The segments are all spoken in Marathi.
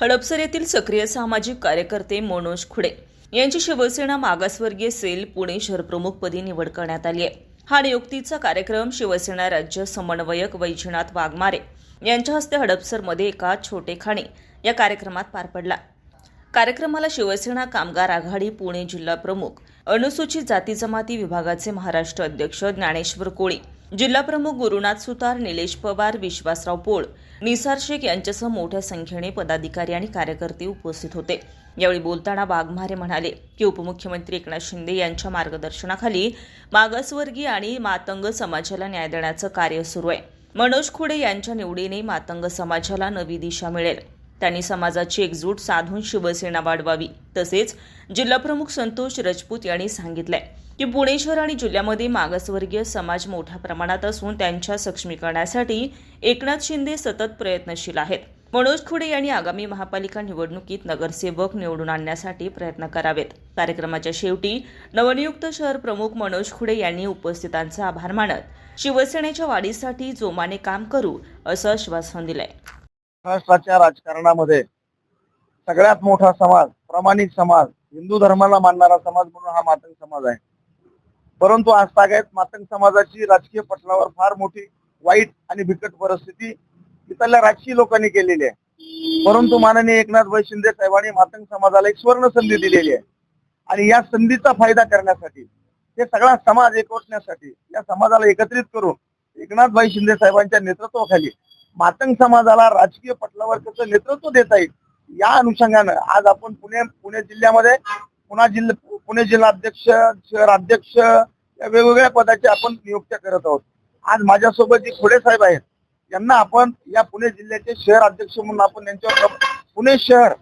हडपसर येथील सक्रिय सामाजिक कार्यकर्ते मनोज खुडे यांची शिवसेना मागासवर्गीय सेल पुणे शहरप्रमुखपदी निवड करण्यात आली आहे. हा नियुक्तीचा कार्यक्रम शिवसेना राज्य समन्वयक वैजनाथ वाघमारे यांच्या हस्ते हडपसरमध्ये एका छोटेखाणे या कार्यक्रमात पार पडला. कार्यक्रमाला शिवसेना कामगार आघाडी पुणे जिल्हा प्रमुख अनुसूचित जाती जमाती विभागाचे महाराष्ट्र अध्यक्ष ज्ञानेश्वर कोळी जिल्हाप्रमुख गुरुनाथ सुतार निलेश पवार विश्वासराव पोळ निसार शेख यांच्यासह मोठ्या संख्येने पदाधिकारी आणि कार्यकर्ते उपस्थित होते. यावेळी बोलताना वाघमारे म्हणाले की उपमुख्यमंत्री एकनाथ शिंदे यांच्या मार्गदर्शनाखाली मागासवर्गीय आणि मातंग समाजाला न्याय देण्याचं कार्य सुरू आहे. मनोज खुडे यांच्या निवडीने मातंग समाजाला नवी दिशा मिळेल. त्यांनी समाजाची एकजूट साधून शिवसेना वाढवावी. तसेच जिल्हाप्रमुख संतोष राजपूत यांनी सांगितलंय. की पुणे शहर आणि जिल्ह्यामध्ये मागासवर्गीय समाज मोठ्या प्रमाणात असून त्यांच्या सक्षमीकरणासाठी एकनाथ शिंदे सतत प्रयत्नशील आहेत. मनोज खुडे यांनी आगामी महापालिका निवडणुकीत नगरसेवक निवडून आणण्यासाठी प्रयत्न करावेत. कार्यक्रमाच्या शेवटी नवनियुक्त शहर प्रमुख मनोज खुडे यांनी उपस्थितांचा आभार मानत शिवसेनेच्या वाढीसाठी जोमाने काम करू असं आश्वासन दिलंय. महाराष्ट्राच्या राजकारणामध्ये सगळ्यात मोठा समाज प्रामाणिक समाज हिंदू धर्माला मानणारा समाज म्हणून हा मातंग समाज आहे. परंतु आज तागायत मातंग समाजाची राजकीय पटलावर फार मोठी वाईट आणि बिकट परिस्थिती इथल्या राजकीय लोकांनी केलेली आहे. परंतु माननीय एकनाथ भाई शिंदे साहेबांनी मातंग समाजाला एक स्वर्ण संधी दिलेली आहे. आणि या संधीचा फायदा करण्यासाठी हे सगळा समाज एकवटण्यासाठी या समाजाला एकत्रित करून एकनाथ भाई शिंदे साहेबांच्या नेतृत्वाखाली मातंग समाजाला राजकीय पटलावर कसं नेतृत्व देता येईल या अनुषंगानं आज आपण पुणे पुणे जिल्ह्यामध्ये पुन्हा जिल्हा पुणे जिल्हा अध्यक्ष या वेगवेगळ्या पदाची आपण नियुक्त्या करत आहोत. आज माझ्यासोबत जे खोडे साहेब आहेत यांना आपण या पुणे जिल्ह्याचे शहर अध्यक्ष म्हणून आपण यांच्यावर पुणे शहर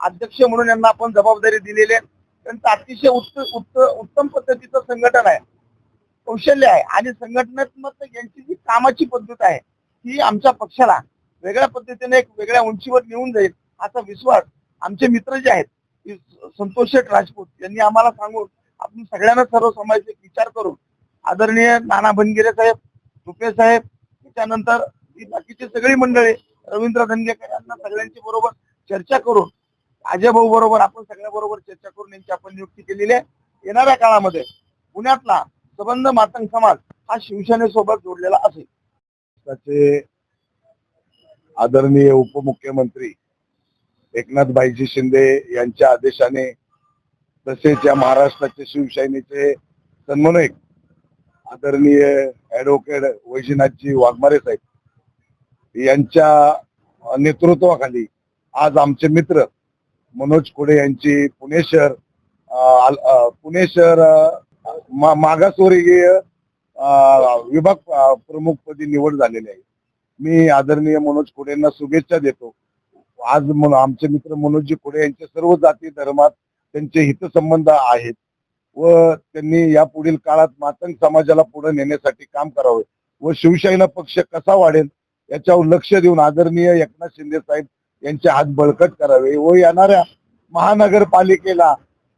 अध्यक्ष म्हणून यांना आपण जबाबदारी दिलेली आहे. त्यांचं अतिशय उत्त, उत्त, उत्तम पद्धतीचं संघटन आहे. कौशल्य आहे आणि संघटनात्मक यांची जी कामाची पद्धत आहे ही आमच्या पक्षाला वेगळ्या पद्धतीने एक वेगळ्या उंचीवर नेऊन जाईल असा विश्वास आमचे मित्र जे आहेत संतोष शेठ राजपूत यांनी आम्हाला सांगून आपण सगळ्यांना सर्व समाजाचे विचार करून आदरणीय नाना बनगिरे साहेब रुपे साहेब त्याच्यानंतर बाकीची सगळी मंडळी रवींद्र धनगेकर यांना सगळ्यांची बरोबर चर्चा करून अजय भाऊ बरोबर आपण सगळ्या बरोबर चर्चा करून यांची आपण नियुक्ती केलेली आहे. येणाऱ्या काळामध्ये पुण्यातला सबंध मातंग समाज हा शिवसेनेसोबत जोडलेला असेल. त्याचे आदरणीय उपमुख्यमंत्री एकनाथ भाईजी शिंदे यांच्या आदेशाने तसेच या महाराष्ट्राचे शिवसेनेचे सन्मानिक आदरणीय ऍडव्होकेट वैजनाथजी वाघमारे साहेब यांच्या नेतृत्वाखाली आज आमचे मित्र मनोज कोडे यांची पुणे शहर पुणे शहर मा- मागासवर्गीय विभाग प्रमुखपदी निवड झालेली आहे. मी आदरणीय मनोज कोडेंना शुभेच्छा देतो. आज आमचे मित्र मनोजजी कुडे यांचे सर्व जाती धर्मात त्यांचे हितसंबंध आहेत. व त्यांनी या पुढील काळात मातंग समाजाला पुढे नेण्यासाठी काम करावे. व शिवसेना पक्ष कसा वाढेल याच्यावर लक्ष देऊन आदरणीय एकनाथ शिंदे साहेब यांचे हात बळकट करावे. व येणाऱ्या महानगरपालिकेला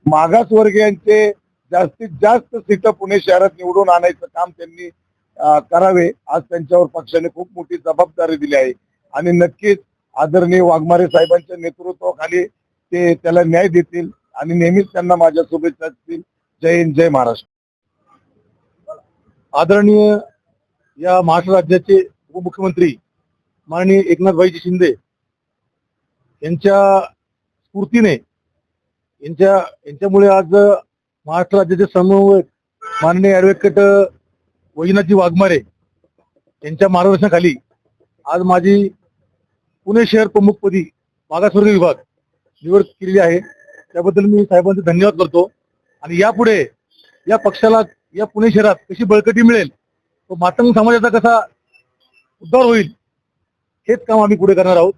मागासवर्गीयांचे जास्तीत जास्त सीट पुणे शहरात निवडून आणायचं काम त्यांनी करावे. आज त्यांच्यावर पक्षाने खूप मोठी जबाबदारी दिली आहे. आणि नक्कीच आदरणीय वाघमारे साहेबांच्या नेतृत्वाखाली ते त्याला न्याय देतील आणि नेहमीच त्यांना माझ्या शुभेच्छा असतील जय हिंद जय महाराष्ट्र. आदरणीय या महाराष्ट्र राज्याचे उपमुख्यमंत्री माननीय एकनाथभाईजी शिंदे यांच्या स्फूर्तीने यांच्या यांच्यामुळे आज महाराष्ट्र राज्याचे समन्वयक माननीय ॲडव्होकेट वैजनाथजी वाघमारे यांच्या मार्गदर्शनाखाली आज माझी पुणे शहर प्रमुखपदी मागासवर्ग विभाग निवड केलेली आहे. त्याबद्दल मी साहेबांचे धन्यवाद करतो. आणि यापुढे या पक्षाला या पुणे शहरात कशी बळकटी मिळेल व मातंग समाजाचा कसा उद्धार होईल हेच काम आम्ही पुढे करणार आहोत.